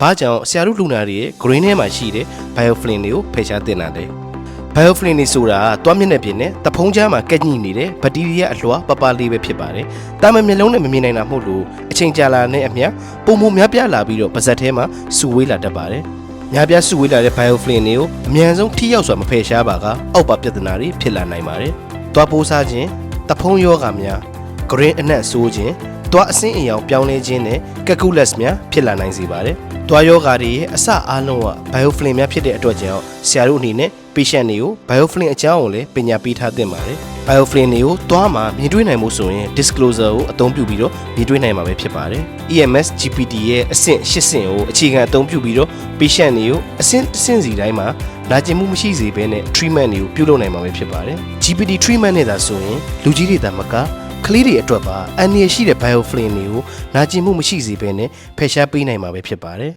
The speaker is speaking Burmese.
။ဘာကြောင့်ဆရာတို့လူနာတွေရဲ့ green ထဲမှာရှိတဲ့ biofilm တွေကိုဖယ်ရှားတင်တာလဲ။ biofilm တွေဆိုတာကတွားမျက်နှာပြင်နဲ့တဖုံးကြားမှာကက်ညှိနေတဲ့ဘက်တီးရီးယားအလွှာပပလေးပဲဖြစ်ပါတယ်။တာမန်မျက်လုံးနဲ့မမြင်နိုင်တာမဟုတ်လို့အချိန်ကြာလာတဲ့အမျှပုံမများပြားလာပြီးတော့ပါဇက်ထဲမှာစူဝေးလာတတ်ပါတယ်။များပြားစုဝေးလာတဲ့ biofilm တွေကိုအမြန်ဆုံးထိရောက်စွာမဖယ်ရှားပါကအောက်ပါပြဿနာတွေဖြစ်လာနိုင်ပါတယ်။တွားပိုးစားခြင်းတဖုံးယောဂများ green အနက်ဆိုးခြင်း တွားအဆင်းအယောင်ပြောင်းလဲခြင်းနဲ့ calculus များဖြစ်လာနိုင်စေပါတယ်။တွားယောဂါတွေရဲ့အစအားလုံးက biofilm များဖြစ်တဲ့အတွက်ကြောင့်ဆရာတို့အနေနဲ့ patient တွေကို biofilm အကြောင်းကိုလည်းပညာပေးထားသင့်ပါတယ်။ biofilm တွေကိုတွားမှာမြင်တွေ့နိုင်မှုဆိုရင် disclosure ကိုအသုံးပြုပြီးတော့မြင်တွေ့နိုင်မှာပဲဖြစ်ပါတယ်။ EMS GPT ရဲ့အဆင့်၈ဆင့်ကိုအခြေခံအသုံးပြုပြီးတော့ patient တွေကိုအဆင့်တစ်ဆင့်စီတိုင်းမှာနာကျင်မှုမရှိစေဘဲနဲ့ treatment တွေကိုပြုလုပ်နိုင်မှာပဲဖြစ်ပါတယ်။ GPT treatment နဲ့သာဆိုရင်လူကြီးတွေသာမက ကလေးတွေအတွက်ပါအန္တရာယ်ရှိတဲ့ biofilm တွေကိုနာကျင်မှုမရှိစေဘဲနဲ့ဖယ်ရှားပေးနိုင်မှာပဲဖြစ်ပါတယ်